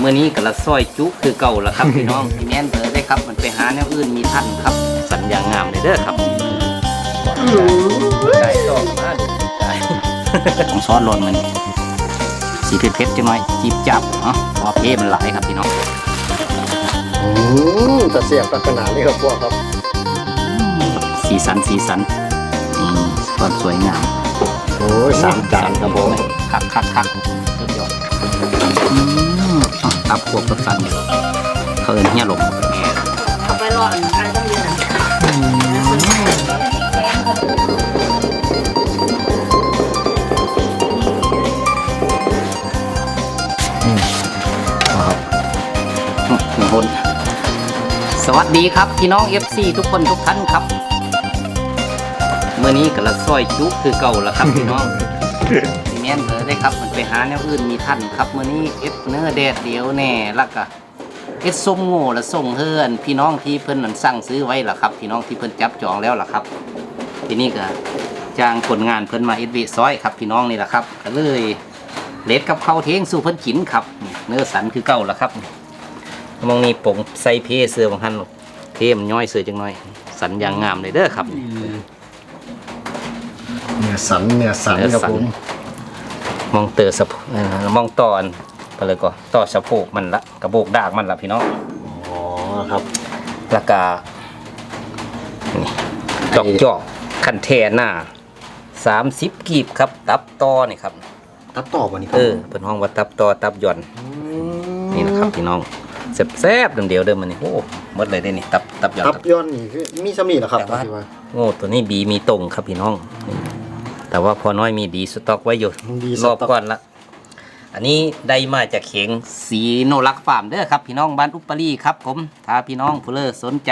เมื่อนี้ก็ละซอยจุคือเก่าละครับพี่น้องพี่แม่นเบอร์ได้ครับมันไปหาแนวอื่นมีท่านครับ สัญญางามเลยเด้อครับไก่ชอบมากไก่ของซอสหล่นมันสีเผ็ดๆจังหน่อยจีบจับเนาะเพราะว่าเพมันหลายครับพี่น้องอืมแต่เสียบตักขนาดนี้ครับพวกครับ สีสันสีสันนี่ความสวยงามโอ้ยสามจานครับผมคักคักคัก ตับพวกกับสันเขาเอินเฮียหลงเอาไปรอดอะไรต้องเยอะถึงคนสวัสดีครับพี่น้อง FC ทุกคนทุกท่านครับเมื่อนี้ก็ละซอยจุคือเก่าและครับพี่น้อง พี่แม่นเบอร์ได้ครับมันไปหาแนวอื่นมีท่านครับเมื่อนี้เอฟเนื้อแดดเดียวแน่แล้วก็เอสส้มโง่ละส่งเฮือน พี่น้องที่เพิ่นนั่นสั่งซื้อไว้ล่ะครับ พี่น้องที่เพิ่นจับจองแล้วล่ะครับ ทีนี้ก็จ้างคนงานเพิ่นมาเอสวีซอยครับพี่น้องนี่แหละครับก็เลยเลดกับข้าวเทงสู่เพิ่นกินครับนี่เนื้อสันคือเก่าละครับมองนี่ผงใส่เพเสือบางท่านเพมนย่อยเสือจังน้อย สันอย่างงามเลยเด้อครับเนื้อสันเนื้อสันเนื้อครับสันผม มองเตอสะโพกเอ่อมองตอนไปเลยก็ต่อสะโพกมันละกระโบกดากมันละพี่น้องอ๋อครับแล้วก็นี่จอกจอกคันแทหน้าสามสิบกีบครับ ตับตอนี่ครับ ตับต่อวันนี้ครัเออเป็นห้องว่าตับตอตับหย่อนมนี่นะครับพี่น้องแซ่บๆเดียวๆเดิมมันนี่โอ้หมดเลยได้นี่ตับตับหย่อนตับย้อนนี่คือมีสมีเหรอครับแต่ว่าที่ว่าโง่ตัวนี้บีมีตรงครับพี่น้องนี่ แต่ว่าพอน้อยมีดีสต็อกไว้อยู่ดีสรอบต๊อก ก่อนละ อันนี้ได้มาจากเขียงสีโนรักฟาร์มเด้อครับพี่น้องบ้านอุปปารีครับผม ถ้าพี่น้องผู้เลอสนใจ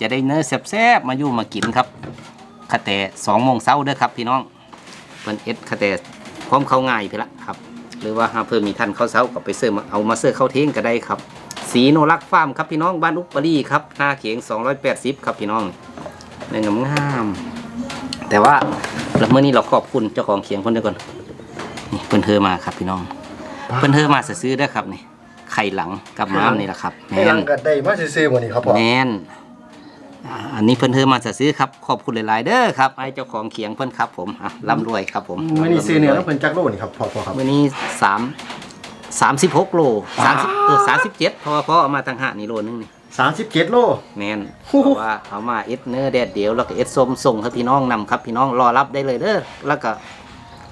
จะได้เนื้อแซ่บๆมาอยู่มากินครับคาแต่สองโมงเช้าเด้อครับพี่น้องเพิ่นเอ็ดคาแต่พร้อมเข้าง่ายไปละครับ หรือว่าหาเพิ่มมีท่านเข้าเช้าก็ไปเสิร์ฟมาเอามาเสิร์ฟเข้าเทงก็ได้ครับ สีโนรักฟาร์มครับพี่น้องบ้านอุปปารีครับหน้าเขียง280 ครับพี่น้องเนื้องามๆแต่ว่า แล้วเมื่อนี้เราขอบคุณเจ้าของเขียงคนเดียวก่อนนี่เพิ่นเธอมาครับพี่น้อง เพิ่นเธอมาซื้อได้อครับนี่ไข่หลังกับม้ามนี่แหละครับให้แม่รันงกันได้มาซื้อๆวันนี้ครับพ่อแม่นอ่าอันนี้เพิ่นเธอมาซื้อครับขอบคุณหลายๆเด้อครับไอ้เจ้าของเขียงเพิ่นครับ ผมอะร่ำรวยครับผมวันนี้ซื้อเนื้อแล้วเพิ่นจักโลนี่ครับพ่อพ่อครับมื้อนี้สามสามสิบหกโลสามสิบเออสามสิบเจ็ดเพราะว่าพ่อเอามาตั้งห้านี่โลนึงนี่ สามสิบเจ็ดโล แม่นโอ้โหเพราะว่าเอามาเอ็ดเนื้อแดดเดียวแล้วก็เอ็ดส้มส่งให้พี่น้องนำครับ พี่น้องรอรับได้เลยเด้อแล้วก็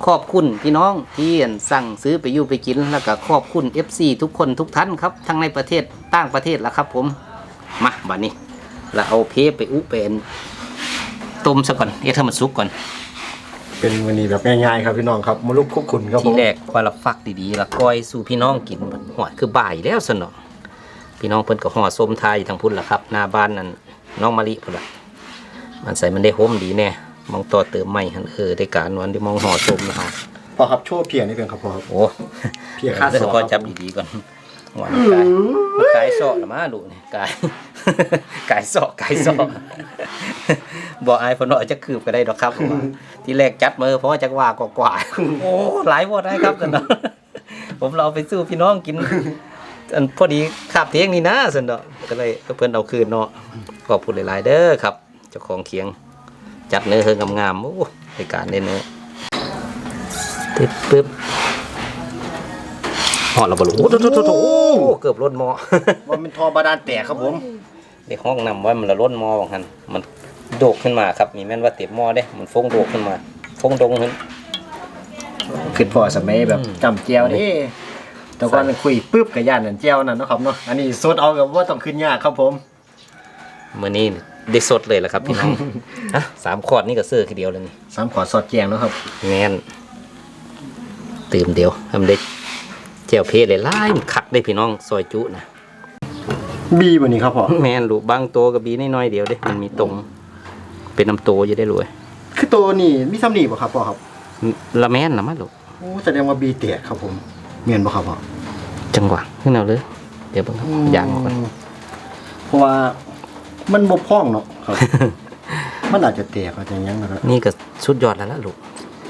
ขอบคุณพี่น้องที่สั่งซื้อไปอยู่ไปกิน แล้วก็ขอบคุณ FC ทุกคนทุกท่านครับทั้งในประเทศต่างประเทศแล้วครับ ผมมาบัดนี้เราเอาเพไปอุเป็นต้มซะก่อนเอ็ดให้มันสุกก่อน เป็นวันนี้แบบง่ายๆครับพี่น้องครับมาลุกคุกคุนครับผทีมแรกว่าเราฟักดีๆแล้วก้อยสู่พี่น้องกินมันหอดคือบ่ายแล้วสนอ พี่น้องเพิ่นก็ห่อส้มทายอยู่ทางพุ่นล่ะครับ หน้าบ้านนั่นน้องมะลิพุ่นล่ะมันใส่มันได้โฮมดีแน่มองต่อเติมใหม่หันเออได้การวันที่มองห่อส้มนะครับพ่อครับโชว์เพียนี่เป็นครับพ่อครับโอ้เพียค่าเดี๋สยอวงก็คจัรับบดีๆก่อนหวานกายมันกายเสาะละมาดูนี่กายกายเสาะกายเสาะบอกไอ้พนเอาจะคืบก็ได้ดอกครับเพราะว่าที่แรกจัดมือเพราะว่าจักว่ากว่าๆโอ้หลายบ่ได้ครับสนอผมเราไปสู้พี่น้องกิน อันพอดีขาบเทียงนี่นะสนดอกก็เลยเพิ่นเอาคืนเนาะขอบคุณหลายๆเด้อครับ เจ้าของเคียง จัดเนื้อเฮิงงามๆโอ้ในการเล่นเนื้อปึ๊บปึ๊บหอดเราบลูโอ้โหโอ้โหโอ้โหโอ้โหเกือบล้นหมอว่าเป็นทอบาดาลแตกครับผมในห้องนำว่ามันละล้นหมอของมันมันโดกขึ้นมาครับ มีแม่นว่าเต็มหมอเด้ มันฟงโดกขึ้นมา ฟงดงขึ้นขึ้นพ่อสมัยแบบอืมจำเจียวนี่ แต่ก่อนคุยปุ๊บกับย่านนั่นเจียวนั่นเนาะครับเนาะอันนี้สดเอากับว่าต้องขึ้นยากครับผมมื่อนี้ได้สดเลยแหละครับพี่น้องอะสามขอดนี่ก็เสื้อทีเดียวเลยนี่สามขอสอดแจงเนาะครับแม่นตื่มเดียวทำได้เจียวเพศเลยไล่มันคักได้พี่น้องซอยจุนะบีวันนี้ครับพ่อแม่นลูกบางตัวกับบีน้อยๆเดียวเด้มันมีตรง เป็นน้ำโตจะได้รวย คือตัวนี่มีซ้ำนี่ป่ะครับพ่อครับละแม่นละมั้งลูกโอ้แสดงว่าบีแตกครับผม เมียนป่ะครับพ่อจังหวะขึ้นเอาเลยเดี๋ยวเบิ่งครับย่างมาก่อนเพราะว่ามันบกพร่องเนาะครับ มันอาจจะแตกอาจจะยังนะครับ นี่ก็สุดยอดแล้วล่ะลูก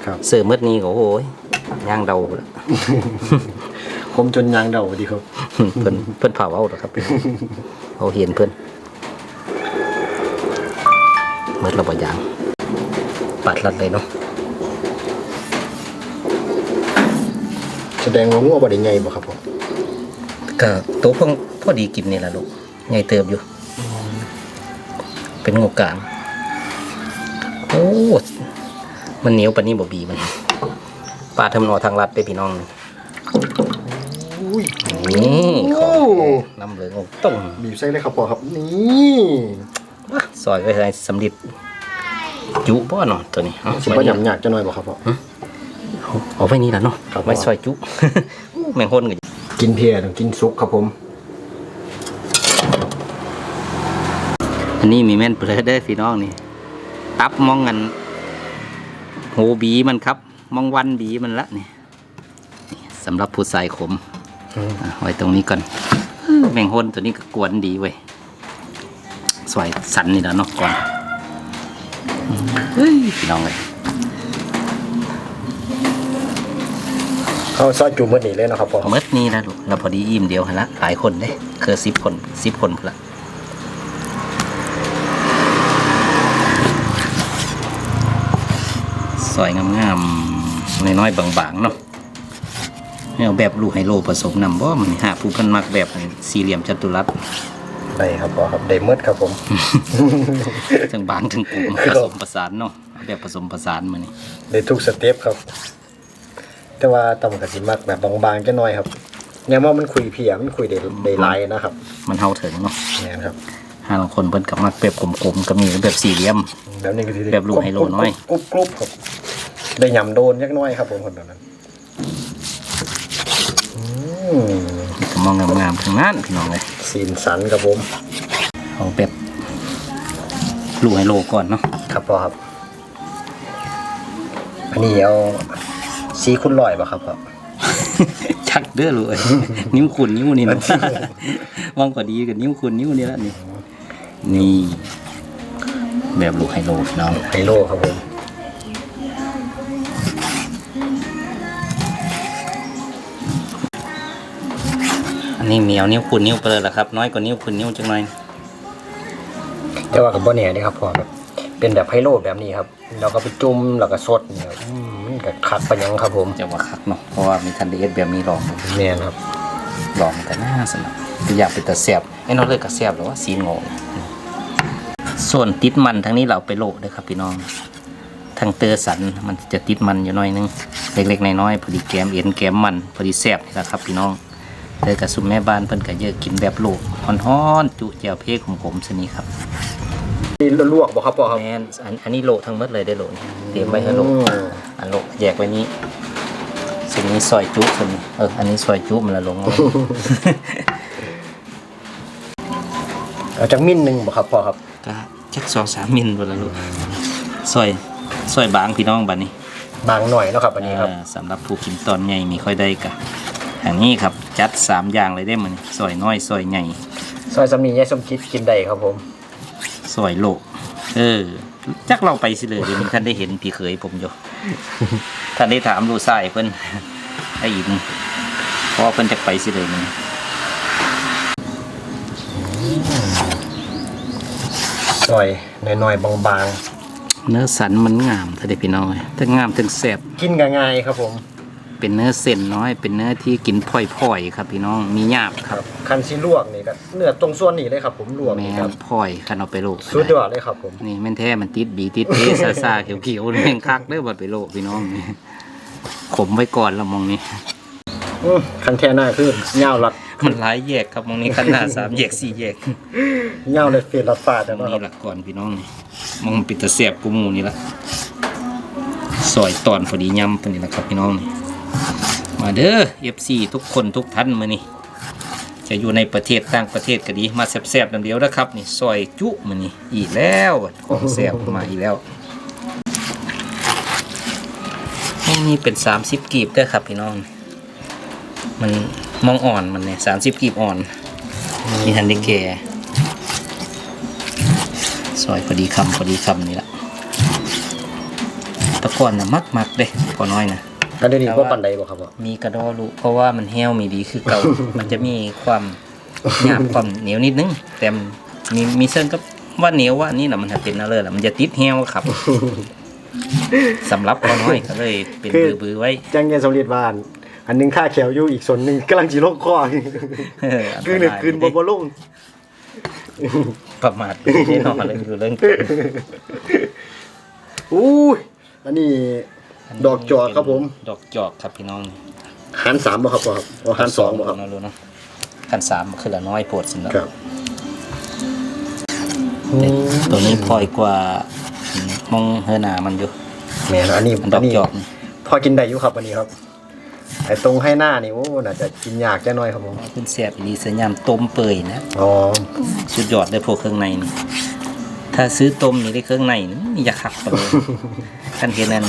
ครับ เสือมืดนี้ก็โอ้โหย่างเดาละคคมจนยางเดาดีครับ เพิ่นเพิ่นเผาเอาเหรอครับเอาเห็นเพิ่นเมื่อเราบ่ยางปัดรัดเลยเนาะ แส ดงว่างัวบ่ได้ใหญ่บ่ครับผมก็ตัวเพิ่งพอดีกินนี่แหละลูกใหญ่เติบอยู่ เป็นงูกลางโอ้มันเหนียวปานนี้บ่บีมันปลาทำนอทางลัดได้พี่น้องอุ้ยนี่ขโอ้องน้ำเหลืองต้มบีบใส่เลยครับพ่อครับนี่ซอยไว้ให้สำลิดจุบ่เนาะตัวนี้เอาสิบ่ไว้นี่หยำหยาดจะหน่อยบ่ครับพ่อ เอาเอาไว้นี่ล่ะเนาะครับไว้ซอยจุแมงคนกันกินเพียต้องกินซุกครับผม อันนี้มีแม่นเปลือได้อพี่น้องนี่ ตับมองกันโหบีมันครับ มองวันบีมันละนี่นี่สำหรับผู้ใส่ขมอะไว้ตรงนี้ก่อนแมงฮนตัวนี้ก็กวนดีเว้ยสวยสันนี่แหล้วเนาะก่อนอืมเฮ้ยพี่น้องเลย เอาซอยจุ่มเมื่อนี้เลยเนาะครับพ่อเมื่อนี้นะลูกเราพอดีอิ่มเดียวหั่นละหลายคนเลยคือสิบคนสิบคนพุ่นละซอยงามๆน้อยๆบางๆเนาะไม่เอาแบบลูกไฮโลผสมนำบ่มันหาผู้เพันมักแบบสี่เหลี่ยมจัตุรัสได้ครับพ่อครับได้เมื่อครับผมทั้งบางทั้งกลมผสมผสานเนาะเอาแบบผสมผสานมานี่ได้ทุกสเต็ปครับ แต่ว่าต่ำกับสิมักแบบบางๆจะหน่อยครับเนี่ยว่ามันคุยเพียมันคุยได้ได้หลายนะครับ มันเฮาถึงเนาะเนี่ยครับห้าบางคนเพิ่นกับมักแบบกลมๆก็มีแบบสี่เหลี่ยม แบบนี้ก็สิได้แบบลูกไฮโลน้อยกรุบกรุบครับได้ยำโดนยักหน้อยครับผมคนแบบนั้นอืมก็มองงามๆทั้งนั้นพี่น้องเลยสีนสันครับผมเอาแบบลูกไฮโลก่อนเนาะครับพ่อครับอันนี้เอา สีคุณลอยป่ะครับพ่อชักเด้อเลยนิ้วขุนนิ้วนี่เนาะว่างกว่าดีกับนิ้วขุนนิ้วนี่ละนี่ นี่ แบบลูกไฮโลพี่น้องไฮโลครับผมอันนี้เหมียวนิ้วขุนนิ้วเปลือยละครับ น้อยกว่านิ้วขุนนิ้วจังหน่อยแต่ว่ากับบ่เนี่ยนี่ครับพ่อแบบเป็นแบบไฮโลแบบนี้ครับ เราก็ไปจุ่มแล้วก็สดเนี่ย อืมมันก็คักไปยังครับผมจะว่าคักเนาะเพราะว่ามีทันเดเอสแบบมีหลอกแม่นครับหลอกแต่หน้าสนับอยากเป็นตะแสบไอ้น้องเลยกระแสบหรือว่าสีโง่ส่วนติดมันทั้งนี้เราไปโลกด้วยครับพี่น้องทางเตอร์สันมันจะติดมันอยู่หน้อยนึงเล็กๆน้อยๆพอดีแกมเอ็นแกมมันพอดีแสบนี่แหละครับพี่น้องเตอกับซุมแม่บ้านเพิ่นก็เยอะกินแบบโลกฮ้อนๆจุเจียวเพกขมๆสนี้ครับ นี่ลวกบ่ครับพ่อครับแมนอันอันนี้โลทั้งหมดเลยได้โลนี่เตรียมไว้ให้โลอืมอันโลแยกไว้นี้ส่วนนี้ซอยจุส่วนนี้เอออันนี้ซอยจุมันละลงเอาเอาจากมิ้นหนึ่งบ่ครับพ่อครับก็จักสองสามมิลบนละลูกซอยซอยบางพี่น้องบัดนี้ บางหน่อยเนาะครับอันนี้ครับเอ่อสำหรับผู้กินตอนใหญ่มีค่อยได้กะอย่างนี้ครับจัดสามอย่างเลยได้มันซอยน้อยซอยใหญ่ซอยสำนียายสมจิตกินได้ครับผม ซอยโลก เออ จักเราไปสิเลยเดี๋ยวนี้ท่านได้เห็นพี่เคยผมอยู่ ท่านได้ถามดูสายเพิ่นไอ้อินเพราะว่าเพิ่นจะไปสิเลยมันซอยน้อยๆบางเนื้อสันมันงามถ้าได้พี่น้องเลยทั้งงามทั้งแซ่บๆกินก็ง่ายครับผม เป็นเนื้อเส้นน้อย เป็นเนื้อที่กินพ่อยๆครับพี่น้องมีหยาบคครับรับคันซีลวกนี่ก็เนื้อตรงส่วนนี้เลยครับ ผมลวกแม่นี่ครับพ่อยขันเอาไปโลกสุดยอดเลยครับ ผมนี่แม่นแท้มันติดบีติดเอซาซาเขียวเขียวๆแม่งคักเด้อบัดไปโลกพี่น้องนี่ขมไว้ก่อนละมองนี้อื้อคันแท่หน้าคือเงาหลักมันหลายแยกครับมองนี้ขนาดสามแยกสี่แยก เงาเลยเฟรลัดฟ้าแต่มองว่าครันี้บหลักก่อนพี่น้องนี่มองปิดตะเสียบกูหมูนี่ละซอยตอนพอดียำตัวนี้แหละครับพี่น้องนี่ มาเด้อ FC ทุกคนทุกท่านมานี่จะอยู่ในประเทศต่างประเทศก็ดีมาแซ่บๆน้ำเดียวนะครับนี่ซอยจุมันนี่อีกแล้วของแซ่บมาอีกแล้วนี่เป็นสามสิบกีบเด้อครับพี่น้อง มันมองอ่อนมันเนี่ยสามสิบกีบอ่อนมีทันได้แก่ซอยพอดีคำพอดีคำนี่แหละตะกอนนะมักมักๆเด้พอน้อยนะ อันเดี๋ยวนี้บ่ปานใดบ่ครับพ่อมีกระดอลูกเพราะว่ามันแห้วมีดีคือเก่า มันจะมีความหยาบความเหนียวนิดนึง แต่มีมีเส้นก็ว่าเหนียวว่านี่แหละมันจะเป็นอะไรล่ะมันจะติดแห้วครับ สำหรับพอน้อยก็เลยเป็นบือๆไว้ จังเงินสำเร็จบ้าน อันหนึงค่าแขวอยู่อีกส่วนหนึงกำลังสิลงคอเอออันตคือรายหนึ่งคืนบ่บ่ลงประมาทแน่นอนเลยคือเรื่องเกินอู้ยอันนี้ ดอกจอกครับผม ดอกจอกครับพี่น้องหารสามบ่ครับพ่อครับอ๋อหารสองบ่ครับ เนาะรู้เนาะขันสามคือละน้อยโปวดสินเนาะครับแต่ตัวนี้พลอยกว่าอืมมองเฮอหนามันอยู่แม่นอันนี้อันดอกนี้จอกนี่พอกินได้อยู่ครับอันนี้ครับไอ้ตรงให้หน้านี่โอ้น่าจะกินยากจังหน่อยครับผมขึ้นแซ่บอีนีเสียยามต้มเปื่อยนะ อ๋อสุดยอดได้พวกเครื่องในนี่ ถ้าซื้อต้มนี่ได้เครื่องในนี่อย่าขักไปเลย ท่านเห็นนั่น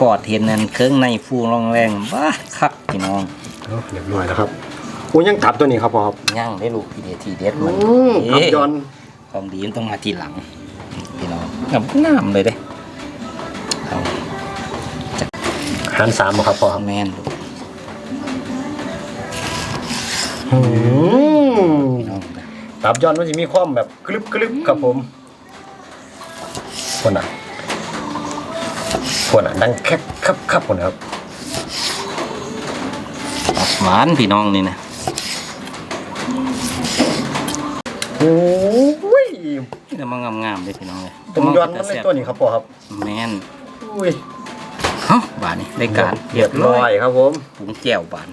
ปอดเห็นนั่นเครื่องในฟูรองแรงบ้าคักพี่น้องเอาเรียบร้อยแล้วครับโอ้ยังกลับตัวนี้ครับพ่อครับย่างได้ลูกทีเด็ดทีเด็ดมันอืมครับเอ๊ะย้อนของดีมันต้องมาทีหลังพี่น้องกับน้ำเลยเด้เอาหารสามบ่ครับพ่อครับแม่นลูกอืมพี่น้องนะตับย้อนมันจะมีความแบบกรึบกรึบครับผมคนอะ คนอะดังแคบครับครับคนครับตับหวานพี่น้องนี่นะโอ้ยนี่มันงามๆเลยพี่น้องเลยผมย้อนมันในตัวนี้ครับพ่อครับแม่นอุ้ยเฮ้าบาทนี่ได้การเรียบร้อยครับผมปรุงแจ่วบาท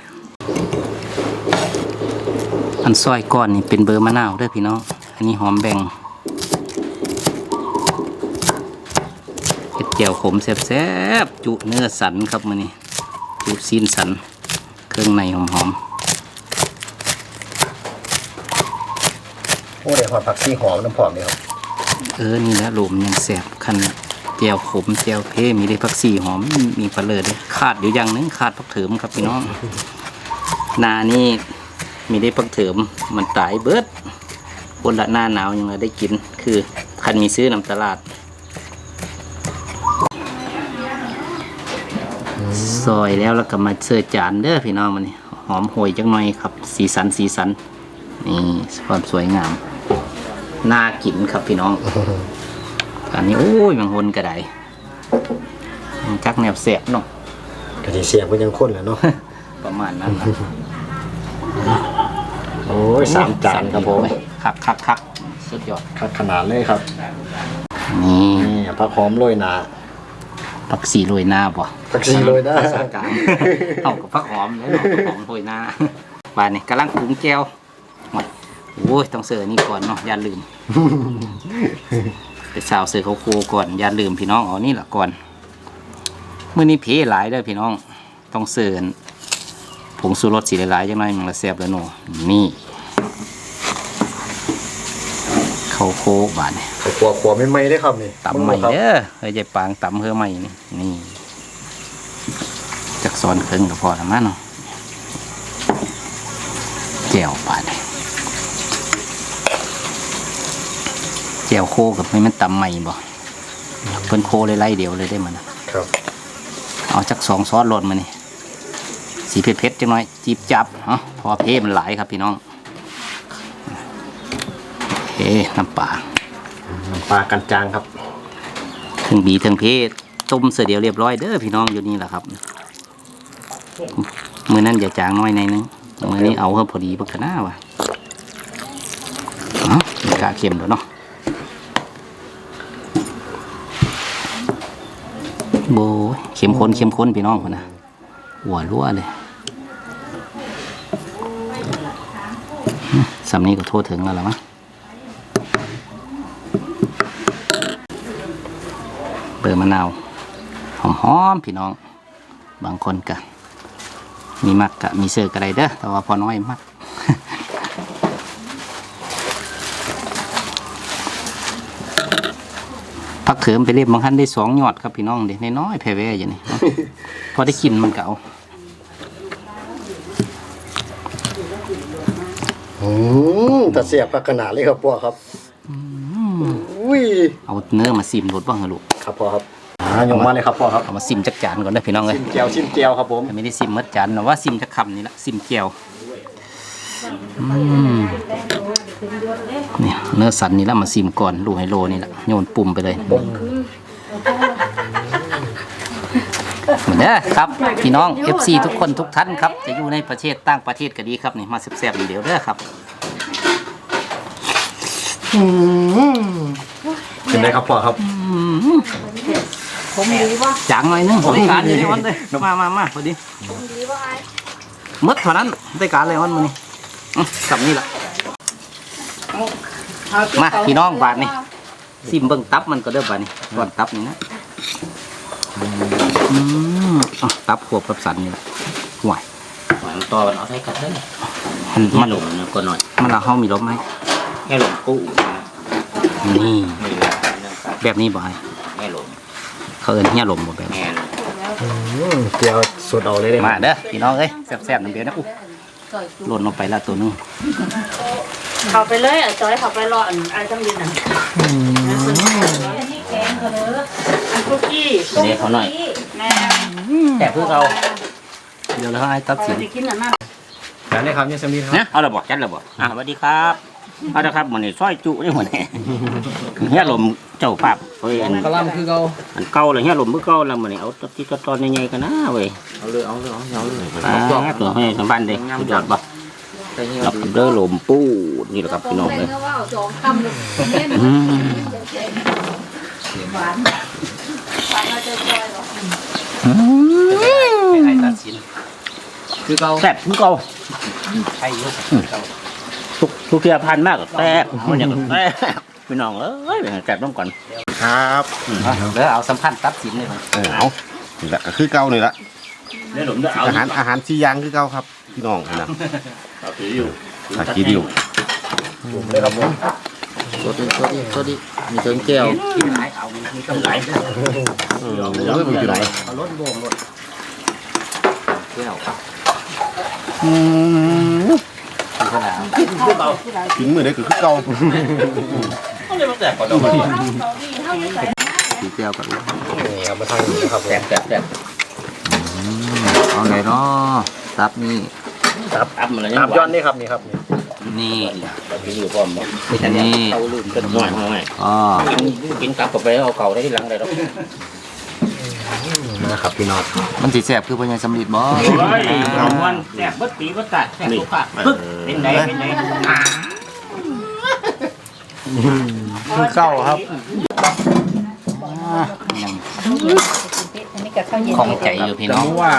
อันซอยก้อนนี่เป็นเบอร์มะนาวเด้วยพี่น้อง อันนี้หอมแบ่งเห็ดแจ่วขมแซ่บๆ จุเนื้อสันครับมือนี้ จุซีนสัน เครื่องในหอมโอ้เดี๋ยวหอดผักชีหอมน้ำหอมเลยครับๆเออ นี่แหละลมยังแซ่บคันแจ่วขมแจ่วเพ่มีได้ผักสีหอม มีปลาเลยด้วยขาดอยู่อย่างหนึงขาดผักเถิมครับพี่น้อง นานี่มีได้ผักเถิมมันตายเบิดคนละหน้าหนาวยังไงได้กิน คือคันมีซื้อนำตลาด ซอยแล้วแล้วก็มาเสิร์ฟจานเด้อพี่น้องมันนี่หอมโหยจังหน่อยครับ สีสันสีสันนี่ความสวยงามน่ากินครับพี่น้องอันนี้โอ้ยมังหนกระไดจักแนวแสบเนาะกะทิเสียบก็ยังข้นแหล้วเนาะประมาณนั้นนะโอ้ยสามจานครับผมคักคักคักสุดยอดคัดขนาดเลยครับนี่นี่ผักหอมโรยหนา ผักสีโรยหน้าบ่ผักชีโรยหน้า ภษกลางเอากับผักหอมเลยเนาะผักหอมโรยหน้าบานนี่กำลังปรุงแก้วหมดโอ้ยต้องเสิร์ฟนี่ก่อนเนาะอย่าลืมไปสาวเสิร์ฟเขาวโคก่อนอย่าลืมพี่น้องเอานี่ละก่อนมื้อนี้เพหลายเด้อพี่น้องต้องเสิร์ฟผงสูรสสีหลายๆจังหน่อยมันละแซ่บแล้วเนาะนี่ข้าวโคบานนี่ขวขวไม่ไหม้ได้ครับนี่ตำใหม่เด้อเฮ้ยใจปางตำเฮือใหม่นี่นี่จักซอนเครื่องก็พอแล้วมั้งเนาะแจ่วปาดแจ่วโคกับไม่มันตำใหม่บ่เพิ่นโคเลยไล่เดียวเลยได้มันนะครับเอาจักสองซอสโหลดมานี่สีเผ็ดๆจังหน่อยจีบจับเนาะเพอเพมันหลายครับพี่น้องโอเค น้ำปลาน้ำปลากันจางครับถึงบีถึงเพต้มเสร็จเดียวเรียบร้อยเด้อพี่น้องอยู่นี่แหละครับมือนั้นอย่าจางน้อยในอยนึงมือนี้เอาเพิ่มพอดีบักขนาว่ะเอ้ามีกาเค็มด้วยเนาะโบยเข้มข้นเข้มข้นพี่น้องคนนะหัวรั่วเลยอืมสำนี้ก็โทษถึงแล้วล่ะมั้ง เบอร์มะนาวหอมๆพี่น้อง บางคนกะมีมักกะมีเสือกะไรเด้อแต่ว่าพอน้อยมักพักเถิมไปเรียบบางคันได้สองยอดครับพี่น้องเด็น้อยๆแพ่แว่อย่างนี้พอได้กินมันเก่าอืมแต่เสียบผักขนาดเลยครับพ่อครับอุ้ยเอาเนื้อมาซิมรสบ้างเหรอลูก ครับพ่อครับอ่าอ่ายงมาเลยครับพ่อครับเอามาซิมจักจานก่อนเด้อพี่น้องเลยชิมเจียวชิมเจียวครับผมแต่ไม่ได้ซิมหมัดจานนะว่าซิมจักคำนี่ละซิมเกียวอืมเนี่ยเนื้อสันนี่ละมาซิมก่อนลูกไฮโลนี่ละโยนปุ่มไปเลยเหมือนเด้อครับ พี่น้อง FC ทุกคนทุกท่านครับ จะอยู่ในประเทศต่างประเทศก็ดีครับนี่มาแซ่บๆเดี๋ยวเด้อครับ เป็นไงครับพ่อครับผมดีว่าจางหน่อยนึงได้การอยู่ในวันเลยมามามาพอดีผมดีว่าไอ้หมดเท่านั้นได้การเลยวันมื้อนี้อื้อกับนี่ละมาพี่น้องบาทนี่ซิมเบิ่งตับมันก็เด้อบาดนี้ก่อนตับนี่นะอืมอะตับขวบกับสันนี่แหละห่วยหอยมันต่อมันเอาใส่กันได้มันมัมันนหลงนะก็หน่อยมันละเฮามีลบไหมแค่หลงกู้นี่ไม่เหลือเรื่องการ แบบนี้บ่ให้แค่หลงเขาเอิ้นเฮียลมบ่แบบนี้แง่นเจียวสุดเอาเลยเด้มาเด้อพี่น้องเอ้ยแซ่บๆน้ำเดียวนะอุ๊ยหล่นลงไปแล้วตัวหนึงเขาไปเลยอะจอยเขาไปรออันไอ้ต้องยืนอะอันคุกกี้เดี๋ยวเขาหน่อยแม่แต่เพื่อเราเดี๋ยวแล้วให้ตัดเขาสินจะกินอันนั้นแล้วนี่ครับเนี่ยสมีครับ นะเอาระบอกจัดระบอกอะสวัสดีครับ เอาละครับมันนี่ซอยจุนี่หมดเนี่ยเฮียหลมเจ้าภาพเฮ้ยอันกะลำคือเขาอันเก่าเลยเฮียหลมเมื่อเก่าแล้วมันนี่เอาตที่ตอนใหญ่ๆกันนะเว้ยเอาเลยเอาเลยเอาเลยอ่าตัวให้สัมพันธ์เด็กสุดยอดปะหลับเด้อหลมปูดนี่แหละครับพี่น้องเลยอืมให้ตัดสินคือเขาแซ่บคือเก่าใช่อยู่คือเขา ทุกทุกเทียพันมากก็แซ่บมันยังก็แซ่บพี่น้องเอ้ยแซ่บต้องก่อนครับเดี๋ยวเอาสัมพันธ์ตัดสินเลยมันเออเอานี่แหละก็คือเก่านี่ละเดี๋ยวหลมจะเอาอาหารอาหารซียางคือเก่าครับ พี่น้องนะเอาถืออยู่ผักกีดิวเลยครับผมตัวดีตัวดีตัวดีมีเติมแก้วกินหลายเอามีต้องหลายเออเออมันอยู่ไหนเอารถโบงรถแก้วครับ อืมคือขนาดกินมือได้ก็คือเก่าต้องเลยมาแซ่บก่อนสีแก้วกับนี่ครับมาทางนี้นะครับผมแซ่บแซ่บแซ่บเอาไหนเนาะตับนี่ครับอัพมันเลยตามย้อนนี่ครับนี่ครับนี่นี่ถืออยู่พร้อมมั้ยไม่ใช่เนี่ยเขาลืมกันหน่อยหน่อยอ๋อกินกลับไปเอาเก่าได้ที่หลังเลยหรอก นะครับพี่น้องมันสิแซ่บคือพญาสำลิดบ่เอาวันแซ่บบัดปีบัดตัดแซ่บทุกภาคปึ๊บเป็นไหนเป็นไหนคือเก่าครับยังของใจอยู่พี่น้องว่า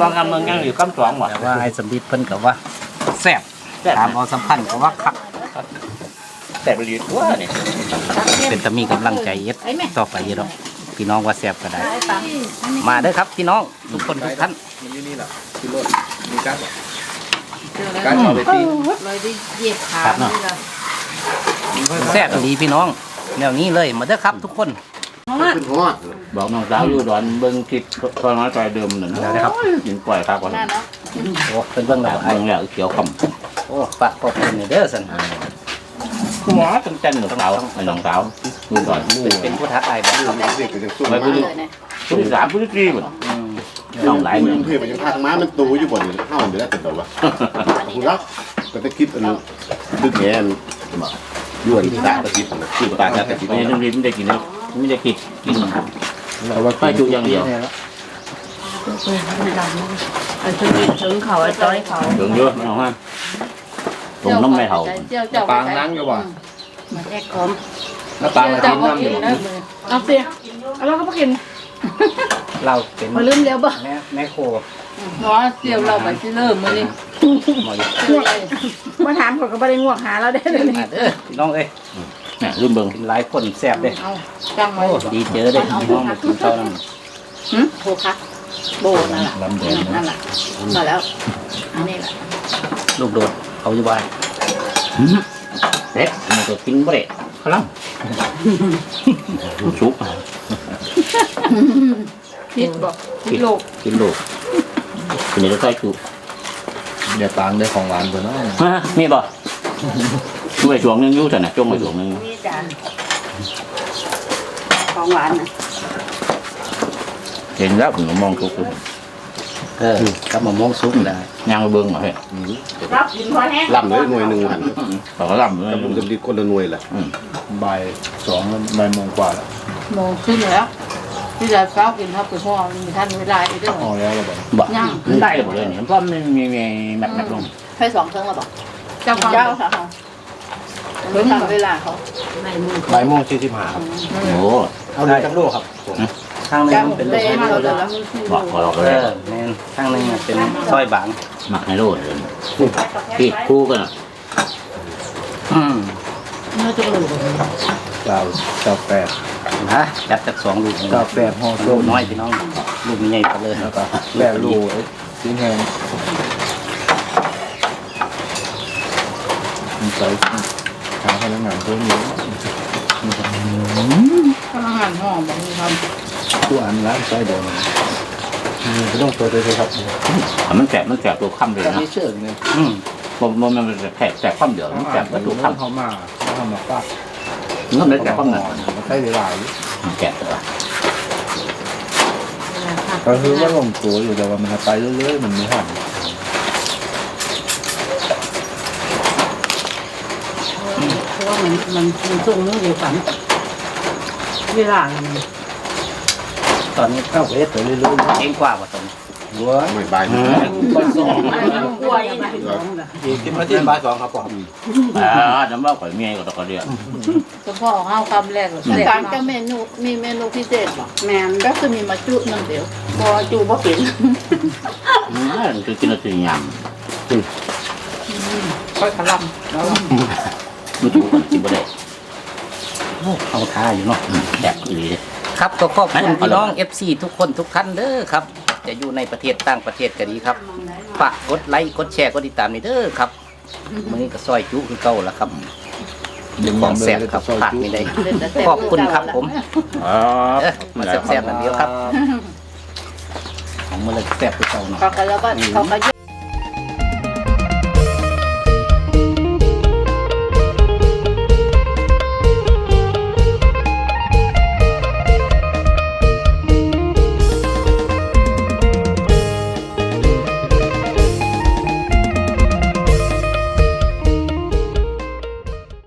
ลองกำเมืองยังอยู่กำสองหมดแต่ว่าไอ้สำลิดเพิ่นก็ว่าแซ่บแซ่บถามเอาสัมพันธ์ก็ว่าคักแซ่บดีตัวเนี่ยเป็นตะมีกำลังใจเย็ดต่อไปเยอะดอก พี่น้องว่าแซ่บก็ได้ มาเด้อครับพี่น้องทุกคนทุกท่านการเอาไปตีเลยได้เหยียบขาครับเนาะแซ่บดีพี่น้องแนวนี้เลยมาเด้อครับทุกคนขึ้นฮอดบอกน้องสาวอยู่ดอนเบิ้งคลิปตอนน้อยใจเดิมหนึ่งนะครับยิงปล่อยครับก่อนนั่นเนาะโอ้เป็นเบื้องหลังไอ้เบิ้งแล้วเขียวคโอ้ฝากขอบคุณนี่เด้อสันำคุณ หมอตั้งใจหนึ่งสาวไอ้น้องสาวดูก่อนเป็นเป็นผู้ทักไอ้บ่ครับเด็กก็ยังสู้ไปผู้ที่ผู้ที่สามผู้ที่สี่หมดอืมต้องหลายมืเมือองเพื่อนมันยังพาทางม้ามันตูอยู่บ่นี่เข้ามันได้แต่ตัววะคุณรักก็จะคิดอันดึกแง่นยวนตาตะกิดคือตาตะกิดไม่ได้ไม่ได้กินนะไม่ได้กินกินเพราะว่าไปจุอย่างเดียวไอ้ถึงถึงเขาไอ้จอยเขาถึงเยอะน้องฮะ ตรงน้ำไม่เท่าเจ้าเจ้าปางนั่งอยู่บ่มาแอกคอมแล้วปางมากินน้ำอยู่บ่เอาเสียเอาเราก็มากินเราเป็นมาลืมแล้วบ่แม่แม่โคเนาะเดี๋ยวเราไปที่เริ่มมื้อนี้หมออยู่มาถามเขาก็บ่ได้ง่วงหาเราได้เลยมาเด้อพี่น้องเอ้ยเนี่ยลืมเบิ้งกินหลายคนแซ่บเด้อเอาจังไว้โอ้ดีเจอเด้อพี่น้องมากินข้าวนั่นหึโบคะโบนั่นแหละลำเดือนนั่นแหละมาแล้วอันนี้แหละลูกโดด เอาอยู่บ้านเด็กมันก็กินบ่ได้ขลังชุกพิษบอกพิษโลกกินลูกกินเดี๋ยวใส่ชุกเดี๋ยวปางได้ของหวานเพิ่นเนาะฮะมีบ่ช่วยช่วงนึงอยู่แต่น่ะจงไปช่วงนึงนี่จานขอของหวานนะเห็นแล้วผมก็มองทุกคน เออกับมะม่วงซุปได้ย่างไปเบิ่งเหรอเฮ้ยรับกินพอแห้งลำเลยหน่วยหนึ่งหันเขาก็ลำเลยแต่ผมจะดีคนละหน่วยแหละบ่ายสองบ่ายโมงกว่าแล้วโมงขึ้นแล้วที่จะเช้ากินครับคือพ่อมีท่านเวลาอีกด้วยออกแล้วเราบอกบอกมันได้หมดเลยเนี่ยเพราะมันมีมีแมทแมทลงให้สองเครื่องมาบอกเจ้าเจ้าค่ะเพิ่งทำเวลาเขาไม่มือบ่ายโมงสี่สิบห้าครับโอ้เอาเลยจักโลครับผม ข้างหนึงเจ้ามันเป็นเล่มาลูกแล้วไม้แต่ละบอกเราเอก็เลยอแม่นข้างหนึงมันเป็นซอยบางหมักให้โลดเลยพี่คู่กันอะอืมเนื้อจะหลุดเก้าเก้าแปดฮะจัดจากสองลูกเก้าแปดห่อลูส้กมน้อยพี่น้องลูกใหญ่ไปเลยแล้วก็แปดโลไอ้ชิ้นแห้งมันใส่หาพนักงานเพิ่มเยอะพลังงานห้องบางทีท ทุกอันร้านใส่เดิมไม่ต้องเปิดเลยครับมันแสบมันแสบตัวค่ำเลยนะนี่เชิงเนี่ยอืมมันมันมันแสบแสบค่ำเดียวมันแสบตัวข้าค่ำเข้ามาเข้ามาป้ามันไม่แสบค่ำหนึ่งมันใช้เวลาอยู่แสบตัวำก็คือว่าลงตัวอยู่แต่ว่ามันไปเรื่อยๆมันไม่หันเพราะว่ามันมันมันส่งเรื่องเดียวกันเวลามัน ตอนนี้เข้าเวทไปเรื่อยเองกว่าผสมๆหัวไม่บายบ่ายสองกลัวยังไงอีกสิบนาทีบ่ายสองครับผมอ่าน้ำว่าข่อยเมียก็ตะกอเดียวเฉพาะข้าวคำแรกการจะเมนูมีเมนูพิเศษป่ะแมนก็คือมีมาจุนึงเดียวบอจูบ่เป็นมันคือกินอะไรยค่อยขลำำมันถูกกันกินบ่ได้เอาท่าอยู่เนาะแสบอีหลี ครับก็ขอบคุณเอาพี่ละน้อง FC ทุกคนทุกท่านเด้อครับ จะอยู่ในประเทศต่างประเทศก็ดีครับฝากกดไลค์กดแชร์กดติดตามนี่เด้อครับมื้อนี้ก็ซอยจุคือเก่าแล้วครับของแซ่บครับฝากนี่ได้ขอบคุณครับผมอ๋อเอ้อมาแซ่บๆนั่นเดียวครับของมื้อละแซ่บคือเก่าเนาะ เขาก็แล้วก็เขาก็